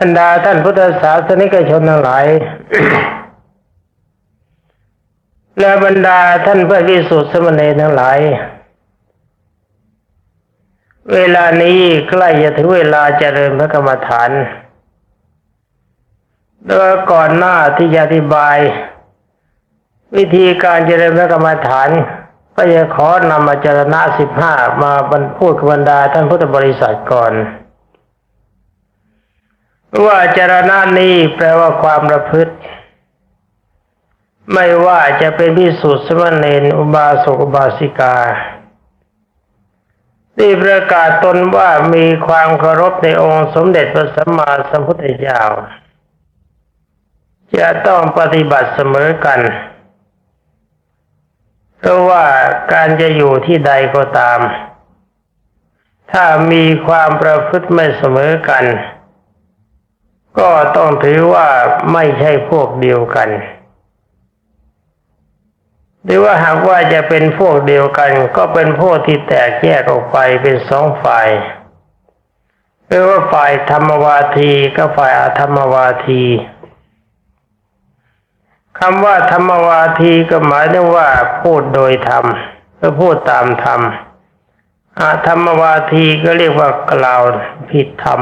บรรดาท่านพุทธศาสนิกชนทั้งหลาย และบรรดาท่านพื่อนวิสุทธิสมณีทั้งหลาย เวลานี้ใกล้จะถึงเวลาเจริญพระกรรมฐานโดยก่อนหน้าที่จะอธิบาย วิธีการเจริญพระกรรมฐานก็จะขอนำมาจารณะสิบห้ามาบรรพูดกับบรรดาท่านพุทธบริษัทก่อน ว่าจารณะนี้แปลว่าความประพฤติ ไม่ว่าจะเป็นพิสุทธิ์สมณเณรอุบาสกอุบาสิกาที่ประกาศตนว่ามีความเคารพในองค์สมเด็จพระสัมมาสัมพุทธเจ้าจะต้องปฏิบัติเสมอกัน เพราะว่าการจะอยู่ที่ใดก็ตาม ถ้ามีความประพฤติไม่เสมอกัน ก็ต้องถือว่าไม่ใช่พวกเดียวกัน หรือว่าหากว่าจะเป็นพวกเดียวกัน ก็เป็นพวกที่แตกแยกออกไปเป็นสองฝ่ายเรียกว่าฝ่ายธรรมวาทีกับฝ่ายอธรรมวาทีคำว่าธรรมวาทีก็หมายถึงว่าพูดโดยธรรมหรือพูดตามธรรมอาธรรมวาทีก็เรียกว่ากล่าวผิดธรรม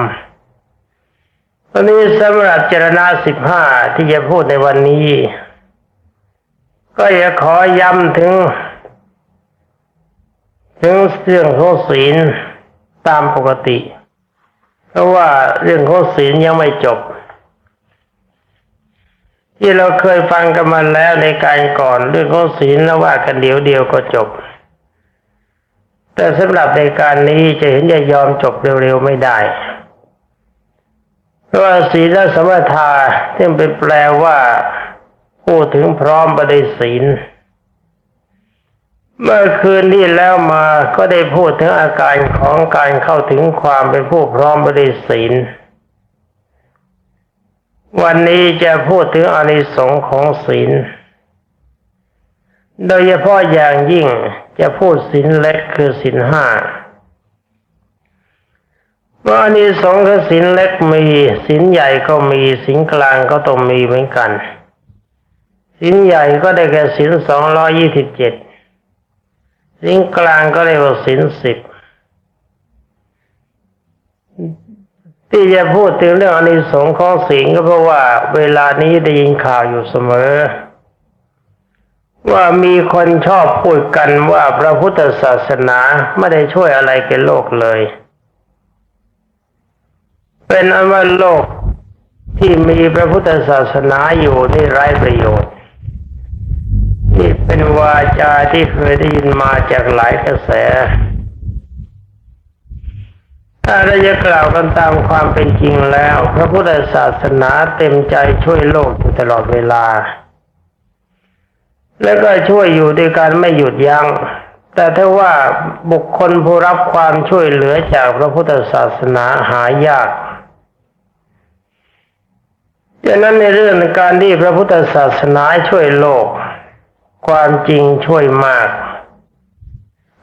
ตอนนี้สำหรับเจรณาสิบห้าที่จะพูดในวันนี้ ก็จะขอย้ำถึง ถึงเรื่องของศีลตามปกติ เพราะว่าเรื่องของศีลยังไม่จบ ที่เราเคยฟังกันมาแล้วในการก่อนเรื่องของศีลแล้วว่ากันเดี๋ยวเดียวก็จบ แต่สำหรับในการนี้จะเห็นจะยอมจบเร็วๆไม่ได้ ว่าศีลสมถะที่งเป็นแปลว่าพูดถึงพร้อมประดิศีล เมื่อคืนที่แล้วมาก็ได้พูดถึงอาการของการเข้าถึงความเป็นผู้พร้อมประดิศีล วันนี้จะพูดถึงอนิสงส์ของศีล โดยเฉพาะอย่างยิ่งจะพูดศีลเล็กคือศีลห้า ว่าอานิสงส์คือศีลเล็กมีศีลใหญ่ก็มีศีลกลางก็ต้องมีเหมือนกันศีลใหญ่ก็ได้แก่ศีลสองร้อยี่สิบเจ็ดศีลกลางก็เรียกว่าศีลสิบที่จะพูดถึงเรื่องอานิสงส์ของศีลก็เพราะว่า เวลานี้ได้ยินข่าวอยู่เสมอ ว่ามีคนชอบพูดกันว่าพระพุทธศาสนาไม่ได้ช่วยอะไรแก่โลกเลย เป็นอันว่าโลกที่มีพระพุทธศาสนาอยู่นี่ไร้ประโยชน์นี่เป็นวาจาที่เคยได้ยินมาจากหลายกระแส ถ้าเราจะกล่าวกันตามความเป็นจริงแล้ว พระพุทธศาสนาเต็มใจช่วยโลกอยู่ตลอดเวลา แล้วก็ช่วยอยู่ด้วยการไม่หยุดยัง้ง แต่ถ้าว่าบุคคลผู้รับความช่วยเหลือจากพระพุทธศาสนาหายาก ดังนั้นในเรื่องการที่พระพุทธศาสนาช่วยโลก ความจริงช่วยมาก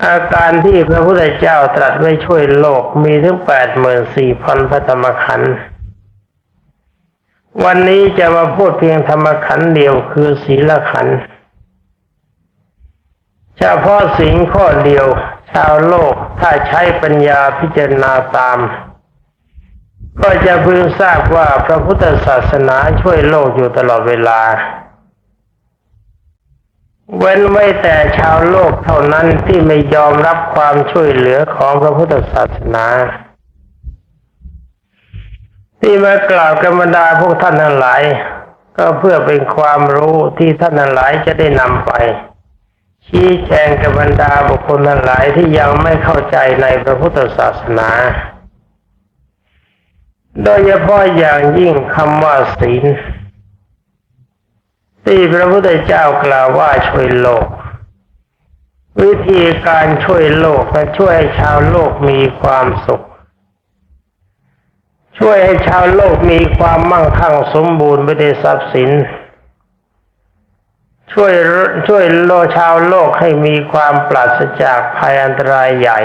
อาการที่พระพุทธเจ้าตรัสไว้ช่วยโลกมีถึงแปดหมื่นสี่พันพระธรรมขันธ์วันนี้จะมาพูดเพียงธรรมขันธ์เดียวคือศีลขันธ์เฉพาะศีลข้อเดียว ชาวโลกถ้าใช้ปัญญาพิจารณาตาม ก็จะพึงทราบว่าพระพุทธศาสนาช่วยโลกอยู่ตลอดเวลา เว้นไว้แต่ชาวโลกเท่านั้นที่ไม่ยอมรับความช่วยเหลือของพระพุทธศาสนา ที่มากล่าวกัรรดาพวกท่านทั้งหลาย ก็เพื่อเป็นความรู้ที่ท่านทั้งหลายจะได้นำไป ชี้แจงกัรรดาบุคคลทั้งหลายที่ยังไม่เข้าใจในพระพุทธศาสนา โดยเฉพาะอย่างยิ่งคำว่าศีลที่พระพุทธเจ้ากล่าวว่าช่วยโลก วิธีการช่วยโลกและช่วยให้ชาวโลกมีความสุข ช่วยให้ชาวโลกมีความมั่งคั่งสมบูรณ์ไปด้ทรัพย์สิน ช่วยช่วยโลกชาวโลกให้มีความปราศจากภัยอันตรายใหญ่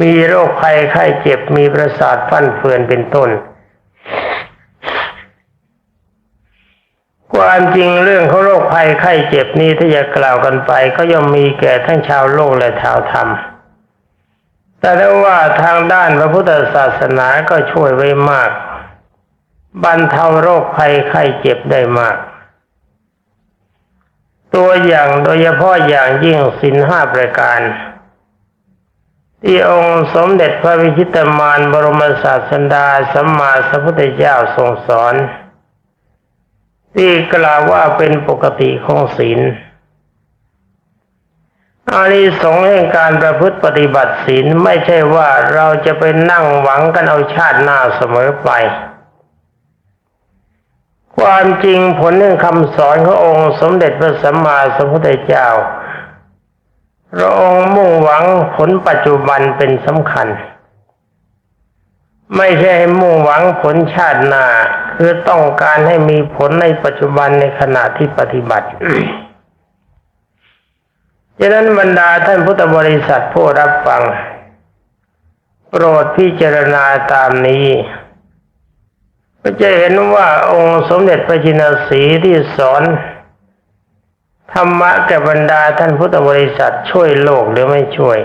มีโรคภัยไข้เจ็บมีประสาทฟั่นเฟือนเป็นต้น ความจริงเรื่องของโรคภัยไข้เจ็บนี้ถ้าจะกล่าวกันไป ก็ย่อมมีแก่ทั้งชาวโลกและชาวธรรม แต่ถ้าว่าทางด้านพระพุทธศาสนาก็ช่วยไว้มาก บรรเทาโรคภัยไข้เจ็บได้มาก ตัวอย่างโดยเฉพาะอย่างยิ่งสินห้าประการ ที่องค์สมเด็จพระวิชิตมานบรมศาสดาสัมมาสัมพุทธเจ้าทรงสอน ที่กล่าวว่าเป็นปกติของศีลอานิสงส์แห่งการประพฤติปฏิบัติศีลไม่ใช่ว่าเราจะไปนั่งหวังกันเอาชาติหน้าเสมอไป ความจริงผลแห่งคำสอนขององค์สมเด็จพระสัมมาสัมพุทธเจ้า พระองค์มุ่งหวังผลปัจจุบันเป็นสำคัญ ไม่ใช่มุ่งหวังผลชาติหน้าคือต้องการให้มีผลในปัจจุบันในขณะที่ปฏิบัติฉะนั้นบรรดาท่านพุทธบริษัทผู้รับฟัง โปรดพิจารณาตามนี้ก็จะเห็นว่าองค์สมเด็จพระจินสีที่สอน ธรรมะแก่บรรดาท่านพุทธบริษัทช่วยโลกหรือไม่ช่วย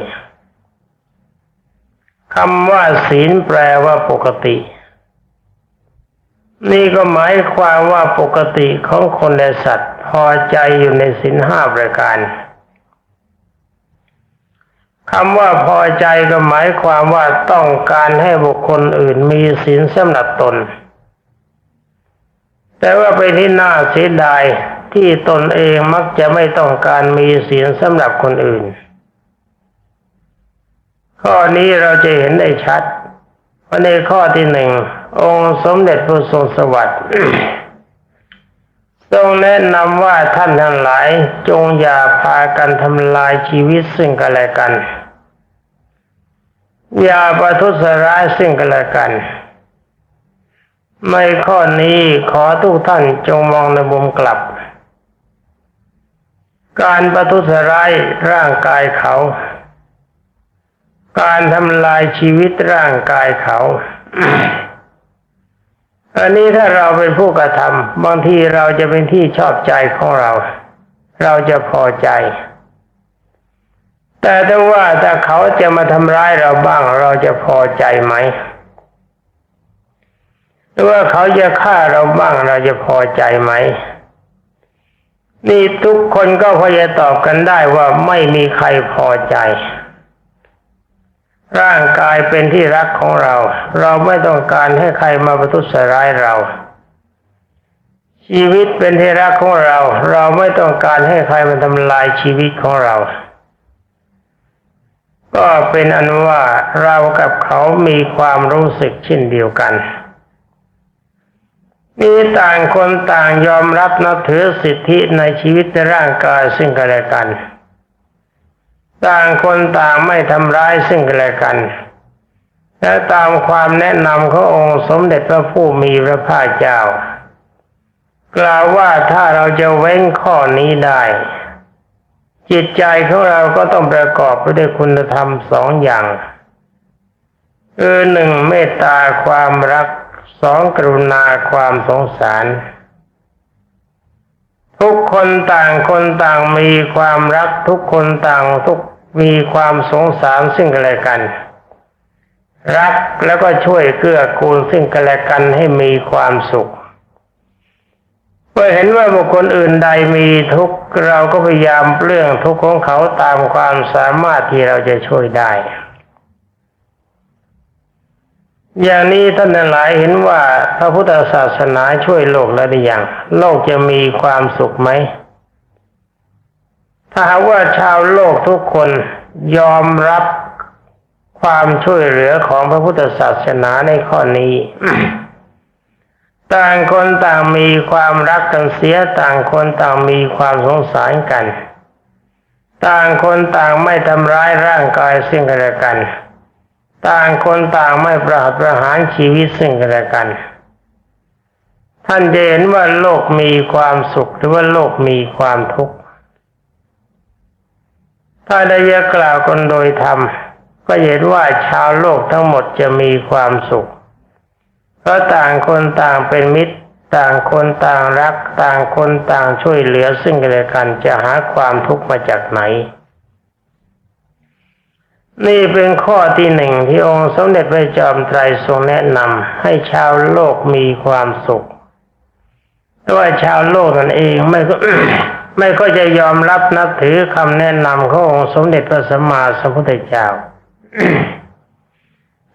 คำว่าศีลแปลว่าปกติ นี่ก็หมายความว่าปกติของคนและสัตว์ พอใจอยู่ในศีลห้าประการคำว่าพอใจก็หมายความว่าต้องการให้บุคคลอื่นมีศีลสำหรับตน แต่ว่าไปที่น่าเสียดาย ที่ตนเองมักจะไม่ต้องการมีศีลสำหรับคนอื่น ข้อนี้เราจะเห็นได้ชัดว่าในข้อที่หนึ่ง องค์สมเด็จพระทรงสวัสดิ์ทรงแนะนำว่าท่านทั้งหลายจงอย่าพากันทำลายชีวิตซึ่งกันและกัน อย่าประทุษร้ายซึ่งกันและกันในข้อนี้ขอทุกท่านจงมองในมุมกลับ การประทุษร้ายร่างกายเขา การทำลายชีวิตร่างกายเขา อันนี้ถ้าเราเป็นผู้กระทำบางทีเราจะเป็นที่ชอบใจของเรา เราจะพอใจ แต่ถ้าว่าถ้าเขาจะมาทำร้ายเราบ้างเราจะพอใจไหมหรือว่าเขาจะฆ่าเราบ้างเราจะพอใจไหม นี่ทุกคนก็พอจะตอบกันได้ว่าไม่มีใครพอใจ ร่างกายเป็นที่รักของเรา เราไม่ต้องการให้ใครมาประทุษร้ายเรา ชีวิตเป็นที่รักของเรา เราไม่ต้องการให้ใครมาทำลายชีวิตของเรา ก็เป็นอันว่าเรากับเขามีความรู้สึกเช่นเดียวกัน มีต่างคนต่างยอมรับนับถือสิทธิในชีวิตในร่างกายซึ่งกันและกัน ต่างคนต่างไม่ทำร้ายซึ่งกันและกัน และตามความแนะนำขององค์สมเด็จพระผู้มีพระภาคเจ้า กล่าวว่าถ้าเราจะเว้นข้อนี้ได้ จิตใจของเราก็ต้องประกอบไปด้วยคุณธรรมสองอย่างคือหนึ่งเมตตาความรัก สองกรุณาความสงสาร ทุกคนต่างคนต่างมีความรักทุกคนต่างทุกมีความสงสารซึ่งกันและกัน รักแล้วก็ช่วยเกื้อกูลซึ่งกันและกันให้มีความสุขเมื่อเห็นว่าบุคคลอื่นใดมีทุกข์เราก็พยายามเรื่องทุกข์ของเขาตามความสามารถที่เราจะช่วยได้ อย่างนี้ท่านหลายเห็นว่าพระพุทธศาสนาช่วยโลกแล้วหรือยังโลกจะมีความสุขไหม ถ้าหากว่าชาวโลกทุกคนยอมรับความช่วยเหลือของพระพุทธศาสนาในข้อนี้ ต่างคนต่างมีความรักกันเสียต่างคนต่างมีความสงสารกัน ต่างคนต่างไม่ทำร้ายร่างกายซึ่งกันและกัน ต่างคนต่างไม่ประหัตประหารชีวิตซึ่งกันและกัน ท่านจะเห็นว่าโลกมีความสุขหรือว่าโลกมีความทุกข์ ถ้าได้ยกล่าวกันโดยธรรมก็ก็เห็นว่าชาวโลกทั้งหมดจะมีความสุข เพราะต่างคนต่างเป็นมิตร ต่างคนต่างรัก ต่างคนต่างช่วยเหลือซึ่งกันและกันจะหาความทุกข์มาจากไหน นี่เป็นข้อที่หนึ่งที่องค์สมเด็จพระจอมไตรทรงแนะนำให้ชาวโลกมีความสุขแต่ว่าชาวโลกนั่นเองไม่ก็ไม่ก็จะยอมรับนับถือคำแนะนำขององค์สมเด็จพระสัมมาสัมพุทธเจ้า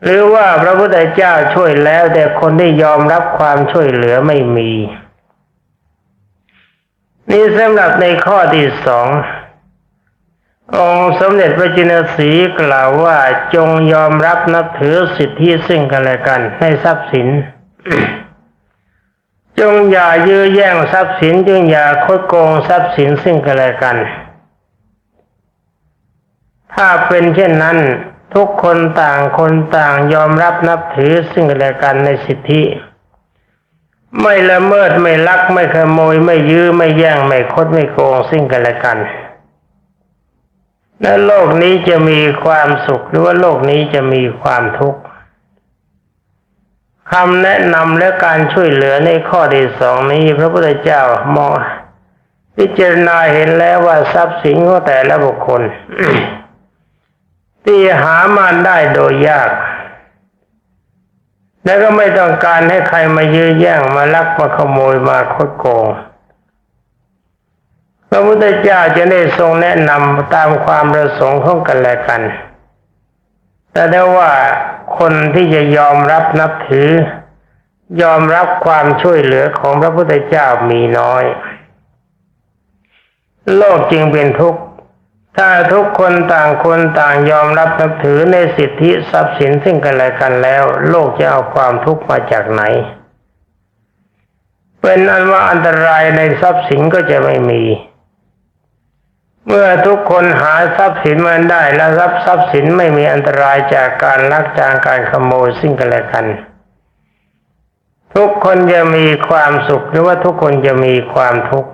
หรือว่าพระพุทธเจ้าช่วยแล้ว แต่คนที่ยอมรับความช่วยเหลือไม่มี นี่สำหรับในข้อที่สอง องค์สมเด็จพระจินสีกล่าวว่าจงยอมรับนับถือสิทธิซึ่งกันและกันในทรัพย์สิน จงอย่ายื้อแย่งทรัพย์สินจงอย่าคดโกงทรัพย์สินซึ่งกันและกัน ถ้าเป็นเช่นนั้น ทุกคนต่างคนต่างยอมรับนับถือซึ่งกันและกันในสิทธิ ไม่ละเมิดไม่ลักไม่ขโมยไม่ยื้อไม่แย่งไม่คดไม่โกงซึ่งกันและกัน และโลกนี้จะมีความสุขหรือว่าโลกนี้จะมีความทุกข์คำแนะนำและการช่วยเหลือในข้อที่สองนี้ พระพุทธเจ้ามองพิจารณาเห็นแล้วว่าทรัพย์สินของแต่ละบุคคล ที่หามาได้โดยยาก และก็ไม่ต้องการให้ใครมายื้อแย่งมาลักมาขโมยมาคดโกง ระพุทธเจ้าจะได้ทรงแนะนำตามความประสงค์ของกันและกัน แต่ได้ว่าคนที่จะยอมรับนับถือ ยอมรับความช่วยเหลือของพระพุทธเจ้ามีน้อย โลกจึงเป็นทุกข์ ถ้าทุกคนต่างคนต่างยอมรับนับถือในสิทธิทรัพย์สินซึ่งกันและกันแล้ว โลกจะเอาความทุกข์มาจากไหน เป็นอันว่าอันตรายในทรัพย์สินก็จะไม่มี เมื่อทุกคนหาทรัพย์สินมาได้แล้วรับทรัพย์สินไม่มีอันตรายจากการลักจากการขโมยซึ่งกันและกัน ทุกคนจะมีความสุขหรือว่าทุกคนจะมีความทุกข์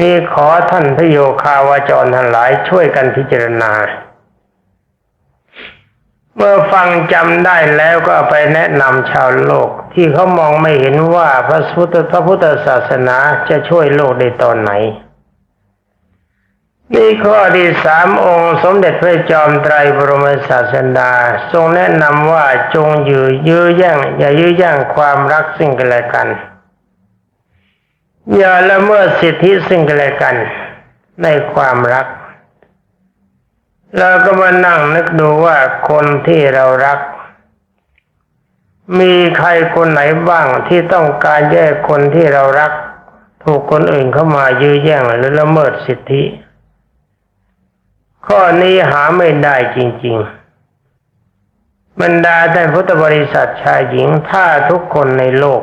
นี่ขอท่านพระโยคาวาจรทั้งหลายช่วยกันพิจารณา เมื่อฟังจำได้แล้วก็ไปแนะนำชาวโลกที่เขามองไม่เห็นว่าพระพุทธพระพุทธศาสนาจะช่วยโลกได้ตอนไหน นี่ข้อที่สามองค์สมเด็จพระจอมไตรบรมศาสดาทรงแนะนำว่าจงอยื้อยื้อแย่งอย่ายื้อแย่งความรักซึ่งกันและกัน อย่าละเมิดสิทธิซึ่งกันและกัน ในความรัก เราก็มานั่งนึกดูว่าคนที่เรารัก มีใครคนไหนบ้างที่ต้องการแยกคนที่เรารัก ถูกคนอื่นเข้ามายื้อแย่งหรือละเมิดสิทธิ ข้อนี้หาไม่ได้จริง ๆ บรรดาท่านพุทธบริษัทชายหญิงถ้าทุกคนในโลก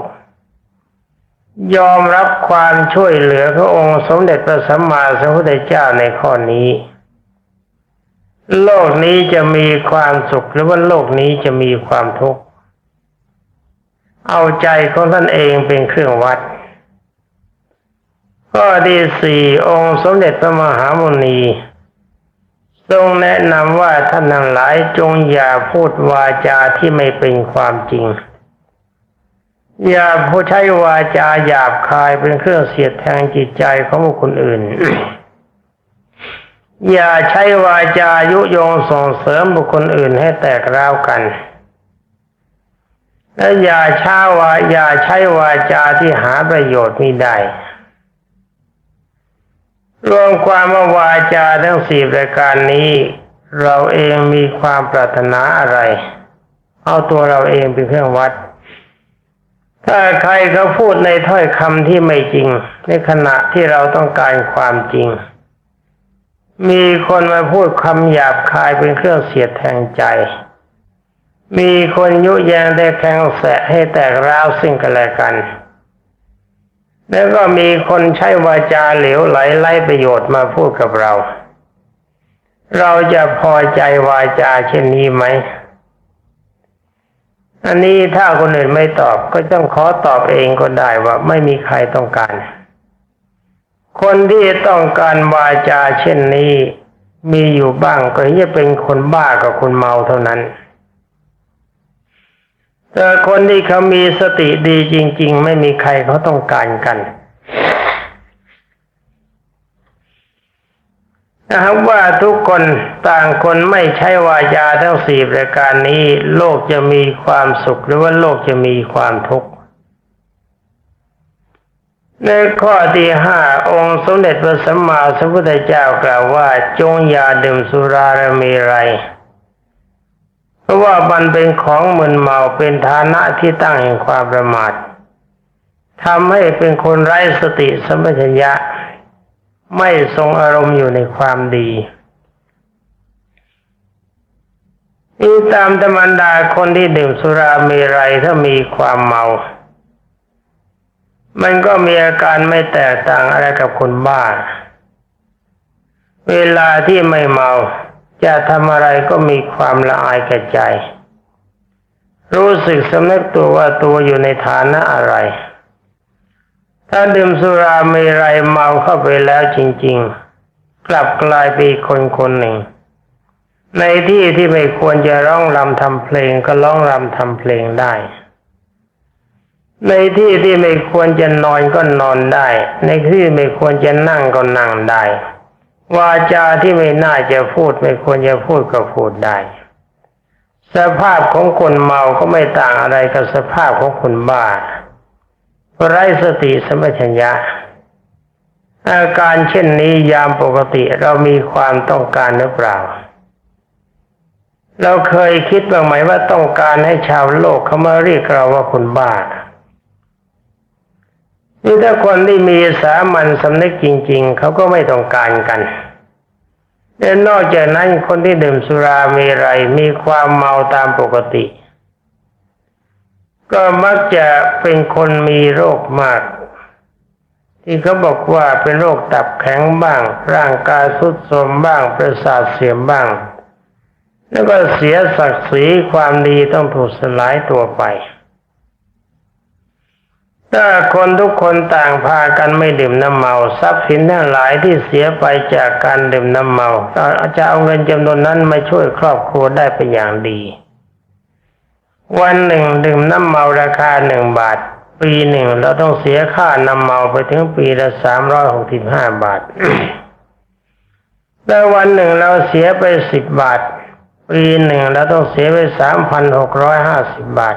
ยอมรับความช่วยเหลือขององค์สมเด็จพระสัมมาสัมพุทธเจ้าในข้อนี้ โลกนี้จะมีความสุขหรือว่าโลกนี้จะมีความทุกข์เอาใจของท่านเองเป็นเครื่องวัดข้อที่สี่องค์สมเด็จพระมหามุนี ทรงแนะนำว่าท่านทั้งหลายจงอย่าพูดวาจาที่ไม่เป็นความจริง อย่าพูดใช้วาจาหยาบคายเป็นเครื่องเสียดแทงจิตใจของบุคคลอื่น อย่าใช้วาจายุยงส่งเสริมบุคคลอื่นให้แตกร้าวกัน และอย่าช้าวาอย่าใช้วาจาที่หาประโยชน์ไมิได้ รวมความว่าวาจาทั้งสี่ประการนี้ เราเองมีความปรารถนาอะไร เอาตัวเราเองเป็นเครื่องวัด ถ้าใครเขาพูดในถ้อยคำที่ไม่จริง ในขณะที่เราต้องการความจริง มีคนมาพูดคำหยาบคายเป็นเครื่องเสียดแทงใจ มีคนยุแยงได้แทงแสะให้แตกร้าวซึ่งกันและกัน แล้วก็มีคนใช้วาจาเหลวไหลไล่ประโยชน์มาพูดกับเรา เราจะพอใจวาจาเช่นนี้ไหม อันนี้ถ้าคนอื่นไม่ตอบก็ต้องขอตอบเองก็ได้ว่าไม่มีใครต้องการ คนที่ต้องการวาจาเช่นนี้ มีอยู่บ้างก็จะเป็นคนบ้ากับคนเมาเท่านั้น แต่คนที่เขามีสติดีจริง ๆ ไม่มีใครเขาต้องการกันนะครับว่าทุกคนต่างคนไม่ใช้วาจาทั้งสี่ประการนี้ โลกจะมีความสุขหรือว่าโลกจะมีความทุกข์ในข้อที่ห้าองค์สมเด็จพระสัมมาสัมพุทธเจ้ากล่าวว่าจงอย่าดื่มสุราและมีไร ราะว่ามันเป็นของมึนเมาเป็นฐานะที่ตั้งแห่งความประมาททำให้เป็นคนไร้สติสัมปชัญญะ ไม่ทรงอารมณ์อยู่ในความดีนี่ตามธรรมดาคนที่ดื่มสุรามีไรถ้ามีความเมา มันก็มีอาการไม่แตกต่างอะไรกับคนบ้า เวลาที่ไม่เมา จะทำอะไรก็มีความละอายแก่ใจ รู้สึกสำนึกตัวว่าตัวอยู่ในฐานะอะไร ถ้าดื่มสุราเมรัยเมาเข้าไปแล้วจริง ๆ กลับกลายเป็นคนคนหนึ่ง ในที่ที่ไม่ควรจะร้องรำทำเพลงก็ร้องรำทำเพลงได้ ในที่ที่ไม่ควรจะนอนก็นอนได้ ในที่ไม่ควรจะนั่งก็นั่งได้ วาจาที่ไม่น่าจะพูดไม่ควรจะพูดก็พูดได้ สภาพของคนเมาก็ไม่ต่างอะไรกับสภาพของคนบ้าไร้สติสมัชัญญะอาการเช่นนี้ยามปกติเรามีความต้องการหรือเปล่า เราเคยคิดบ้างไหมว่าต้องการให้ชาวโลกเขามาเรียกเราว่าคนบ้า นี่ถ้าคนที่มีสามัญสำนึกจริง ๆ เขาก็ไม่ต้องการกันแต่นอกจากนั้นคนที่ดื่มสุรามีไรมีความเมาตามปกติ ก็มักจะเป็นคนมีโรคมาก ที่เขาบอกว่าเป็นโรคตับแข็งบ้าง ร่างกายทรุดโทรมบ้าง ประสาทเสียมบ้าง แล้วก็เสียศักดิ์ศรีความดีต้องถูกสลายตัวไป ถ้าคนทุกคนต่างพากันไม่ดื่มน้ำเมาทรัพย์สินทั้งหลายที่เสียไปจากการดื่มน้ำเมาจะเอาเงินจำนวนนั้นมาช่วยครอบครัวได้เป็นอย่างดี วันหนึ่งดื่มน้ำเมาราคาหนึ่งบาท ปีหนึ่งเราต้องเสียค่าน้ำเมาไปถึงปีละสามร้อยหกสิบห้าบาทแต่วันหนึ่งเราเสียไปสิบบาท ปีหนึ่งเราต้องเสียไปสามพันหกร้อยห้าสิบบาท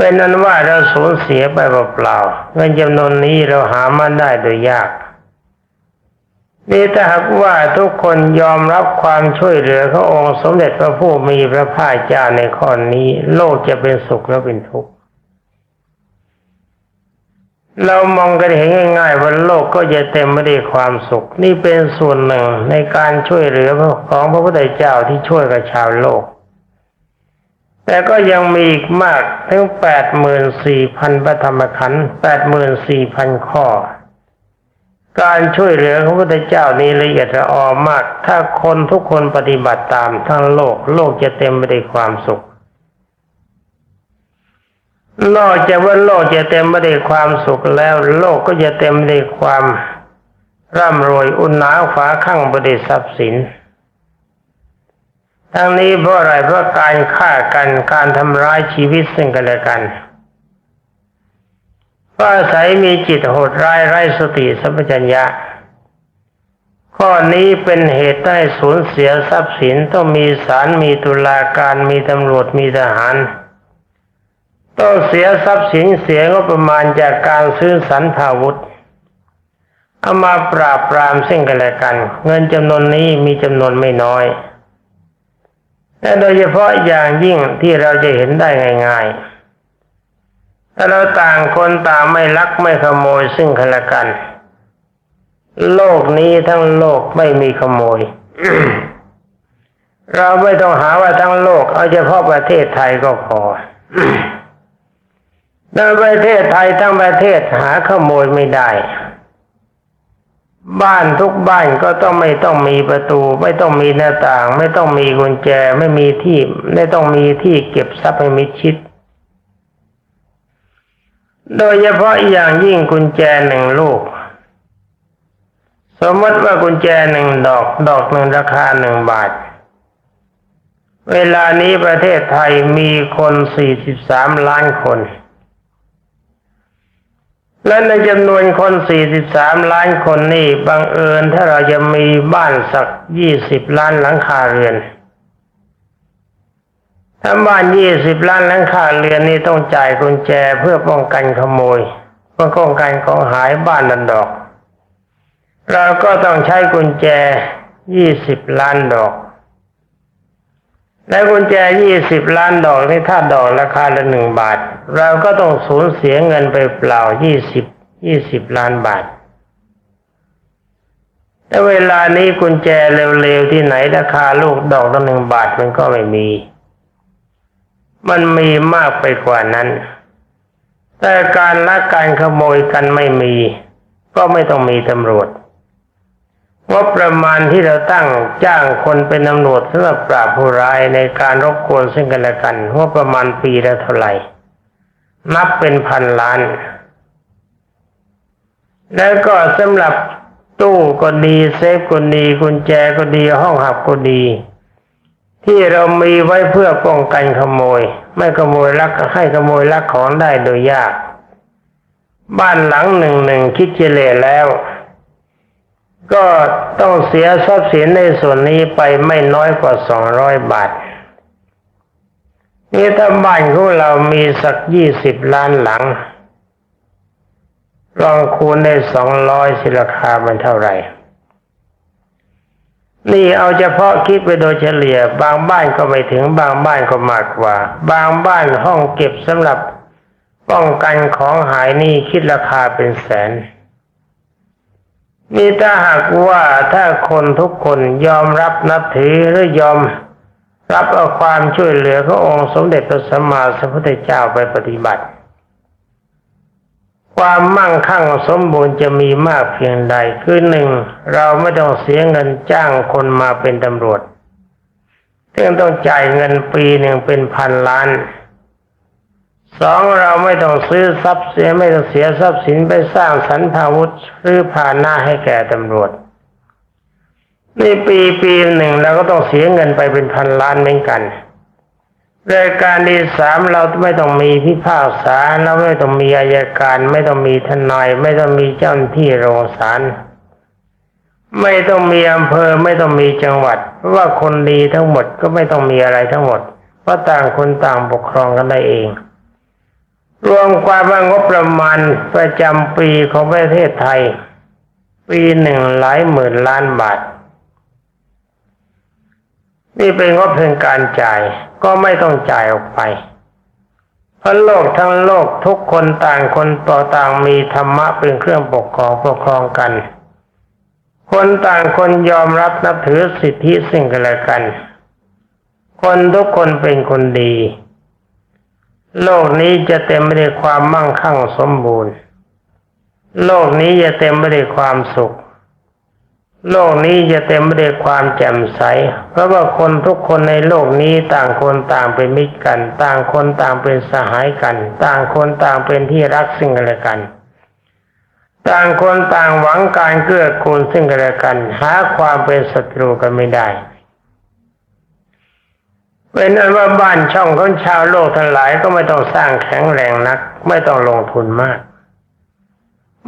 เป็นนั้นว่าเราสูญเสียไปเปล่าๆเงินจำนวนนี้เราหามาได้โดยยากนี่ถ้าหากว่าทุกคนยอมรับความช่วยเหลือขององค์สมเด็จพระผู้มีพระภาคเจ้าในข้อนี้ โลกจะเป็นสุขและเป็นทุกข์เรามองกันเห็นง่ายๆว่าโลกก็จะเต็มไปด้วยความสุข นี่เป็นส่วนหนึ่งในการช่วยเหลือของพระพุทธเจ้าที่ช่วยกับชาวโลก แต่ก็ยังมีอีกมากถึงแปดหมื่นสี่พันพระธรรมขันธ์แปดหมื่นสี่พันข้อ การช่วยเหลือของพระพุทธเจ้านี้ละเอียดละออมาก ถ้าคนทุกคนปฏิบัติตามทั้งโลกโลกจะเต็มไปด้วยความสุขนอกจากว่าโลกจะเต็มไปด้วยความสุขแล้ว โลกก็จะเต็มไปด้วยความร่ำรวย อุ่นหนาฝาข้างบริทรัพย์สิน ทั้งนี้เพราะอะไรเพราะการฆ่ากันการทำร้ายชีวิตซึ่งกันและกันก็อาศัยมีจิตโหดร้ายไร้สติสัมปชัญญะ ข้อนี้เป็นเหตุให้สูญเสียทรัพย์สินต้องมีศาลมีตุลาการมีตำรวจมีทหาร ต้องเสียทรัพย์สินเสียก็ประมาณจากการซื้อสันพาวุธเอามาปราบปรามซึ่งกันและกัน เงินจำนวนนี้มีจำนวนไม่น้อย และโดยเฉพาะอย่างยิ่งที่เราจะเห็นได้ง่ายๆ ถ้าเราต่างคนต่างไม่ลักไม่ขโมยซึ่งกันและกัน โลกนี้ทั้งโลกไม่มีขโมย เราไม่ต้องหาว่าทั้งโลก เอาเฉพาะประเทศไทยก็พอในประเทศไทยทั้งประเทศหาขโมยไม่ได้ บ้านทุกบ้านก็ต้องไม่ต้องมีประตู ไม่ต้องมีหน้าต่าง ไม่ต้องมีกุญแจไม่มีที่ไม่ต้องมีที่เก็บทรัพย์ให้มิดชิด โดยเฉพาะอย่างยิ่งกุญแจหนึ่งลูก สมมติว่ากุญแจหนึ่งดอกดอกหนึ่งราคาหนึ่งบาท เวลานี้ประเทศไทยมีคนสี่สิบสามล้านคน และในจำนวนคน 43 ล้านคนนี่บังเอิญถ้าเราจะมีบ้านสัก 20 ล้านหลังคาเรือน ถ้าบ้าน 20 ล้านหลังคาเรือนนี่ต้องจ่ายกุญแจเพื่อป้องกันขโมยเพื่อป้องกันของหายบ้านนันดอก เราก็ต้องใช้กุญแจ 20 ล้านดอก และกุญแจ20ล้านดอกนี่ถ้าดอกราคาละหนึ่งบาท เราก็ต้องสูญเสียเงินไปเปล่า20 20ล้านบาท แต่เวลานี้กุญแจเร็วๆที่ไหนราคาลูกดอกละหนึ่งบาทมันก็ไม่มี มันมีมากไปกว่านั้น แต่การลักการขโมยกันไม่มี ก็ไม่ต้องมีตำรวจ งบประมาณที่เราตั้งจ้างคนเป็นตำรวจสำหรับปราบผู้ร้ายในการรบกวนซึ่งกันและกันงบประมาณปีละเท่าไหร่ นับเป็นพันล้าน แล้วก็สำหรับตู้ก็ดีเซฟก็ดีกุญแจก็ดีห้องหับก็ดี ที่เรามีไว้เพื่อป้องกันขโมย ไม่ขโมยลักให้ขโมยลักของได้โดยยาก บ้านหลังหนึ่งหนึ่งคิดเจเลแล้ว ก็ต้องเสียทรัพย์สินในส่วนนี้ไปไม่น้อยกว่าสองร้อยบาท นี่ถ้าบ้านของเรามีสักยี่สิบล้านหลัง ลองคูณได้สองร้อยสิราคามันเท่าไหร่ นี่เอาเฉพาะคิดไปโดยเฉลี่ย บางบ้านก็ไม่ถึงบางบ้านก็มากกว่า บางบ้านห้องเก็บสำหรับป้องกันของหายนี่คิดราคาเป็นแสน นี่ถ้าหากว่าถ้าคนทุกคนยอมรับนับถือหรือยอมรับเอาความช่วยเหลือขององค์สมเด็จพระสัมมาสัมพุทธเจ้าไปปฏิบัติ ความมั่งคั่งสมบูรณ์จะมีมากเพียงใดคือหนึ่งเราไม่ต้องเสียเงินจ้างคนมาเป็นตำรวจซึ่งต้องจ่ายเงินปีหนึ่งเป็นพันล้าน สองเราไม่ต้องซื้อทรัพย์เสียไม่ต้องเสียทรัพย์สินไปสร้างสรรพาวุธหรือผ่านหน้าให้แก่ตำรวจนี่ปีปีหนึ่งเราก็ต้องเสียเงินไปเป็นพันล้านเหมือนกันรายการที่สามเราไม่ต้องมีพิพากษาเราไม่ต้องมีอายการ ไม่ต้องมีทนาย ไม่ต้องมีเจ้าหน้าที่โรงศาลไม่ต้องมีอำเภอไม่ต้องมีจังหวัด เพราะว่าคนดีทั้งหมดก็ไม่ต้องมีอะไรทั้งหมดเพราะต่างคนต่างปกครองกันได้เอง รวมความว่างบประมาณประจำปีของประเทศไทย ปีหนึ่งหลายหมื่นล้านบาท นี่เป็นงบเพียงการจ่ายก็ไม่ต้องจ่ายออกไป เพราะโลกทั้งโลกทุกคนต่างคนต่อต่างมีธรรมะเป็นเครื่องปกครองปกครองกัน คนต่างคนยอมรับนับถือสิทธิสิ่งกันและกัน คนทุกคนเป็นคนดี โลกนี้จะเต็มไปด้วยความมั่งคั่งสมบูรณ์ โลกนี้จะเต็มไปด้วยความสุข โลกนี้จะเต็มไปด้วยความแจ่มใส เพราะว่าคนทุกคนในโลกนี้ต่างคนต่างเป็นมิตรกัน ต่างคนต่างเป็นสหายกัน ต่างคนต่างเป็นที่รักซึ่งกันและกัน ต่างคนต่างหวังการเกื้อกูลซึ่งกันและกัน หาความเป็นศัตรูกันไม่ได้ เป็นนั้นว่าบ้านช่องของชาวโลกทั้งหลายก็ไม่ต้องสร้างแข็งแรงนัก ไม่ต้องลงทุนมาก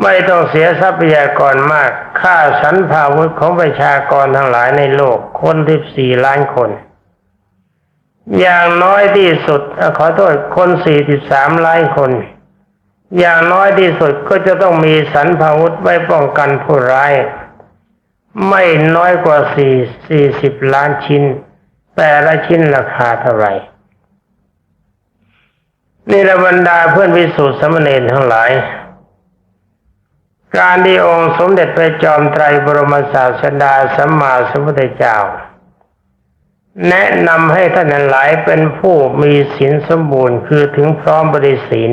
ไม่ต้องเสียทรัพยากรมาก ค่าสรรพาวุธของประชากรทั้งหลายในโลกคนที่สี่ล้านคน อย่างน้อยที่สุดขอโทษคนสี่สิบสามล้านคน อย่างน้อยที่สุดก็จะต้องมีสรรพาวุธไว้ป้องกันผู้ร้าย ไม่น้อยกว่าสี่สี่สิบล้านชิ้น แต่ละชิ้นราคาเท่าไหร่นี่ระบรรดาเพื่อนวิสุทธิสมณรทั้งหลาย การที่องค์สมเด็จพระจอมไตรบรมศาสดาสัมมาสัมพุทธเจ้า แนะนำให้ท่านหลายเป็นผู้มีศีลสมบูรณ์คือถึงพร้อมบริศีล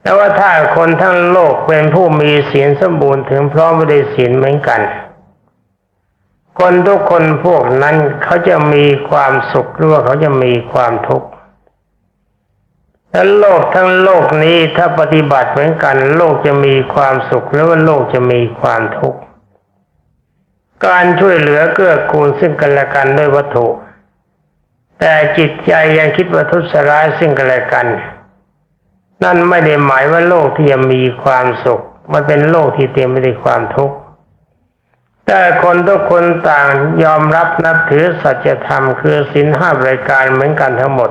แต่ว่าถ้าคนทั้งโลกเป็นผู้มีศีลสมบูรณ์ถึงพร้อมบริศีลเหมือนกัน คนทุกคนพวกนั้นเขาจะมีความสุขหรือว่าเขาจะมีความทุกข์แล้วโลกทั้งโลกนี้ถ้าปฏิบัติเหมือนกัน โลกจะมีความสุขหรือว่าโลกจะมีความทุกข์การช่วยเหลือเกื้อกูลซึ่งกันและกันด้วยวัตถุ แต่จิตใจยังคิดว่าทุสร้ายซึ่งกันและกัน นั่นไม่ได้หมายว่าโลกที่จะมีความสุข มันเป็นโลกที่เต็มไปด้วยความทุกข์ แต่คนทุกคนต่างยอมรับนับถือสัจธรรมคือศีลห้ารายการเหมือนกันทั้งหมด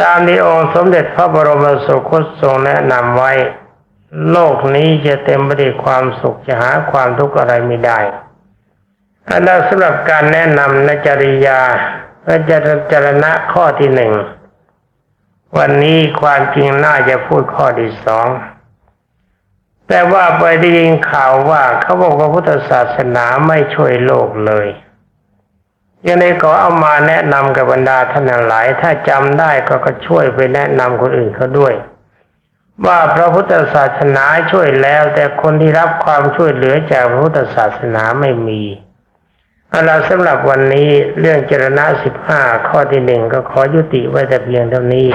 ตามที่องค์สมเด็จพระบรมสุคตทรงแนะนำไว้ โลกนี้จะเต็มไปด้วยความสุขจะหาความทุกข์อะไรไม่ได้อันนั้นสำหรับการแนะนำในจริยาและจรจรณะข้อที่หนึ่ง วันนี้ความจริงน่าจะพูดข้อที่สอง แต่ว่าไปได้ยินข่าวว่าเขาบอกว่าพุทธศาสนาไม่ช่วยโลกเลยยังไงก็เอามาแนะนำกับบรรดาท่านหลาย ถ้าจำได้ก็ก็ช่วยไปแนะนำคนอื่นเขาด้วย ว่าพระพุทธศาสนาช่วยแล้ว แต่คนที่รับความช่วยเหลือจากพระพุทธศาสนาไม่มีเอาละสำหรับวันนี้เรื่องเจรณะสิบห้าข้อที่หนึ่งก็ขอยุติไว้แต่เพียงเท่านี้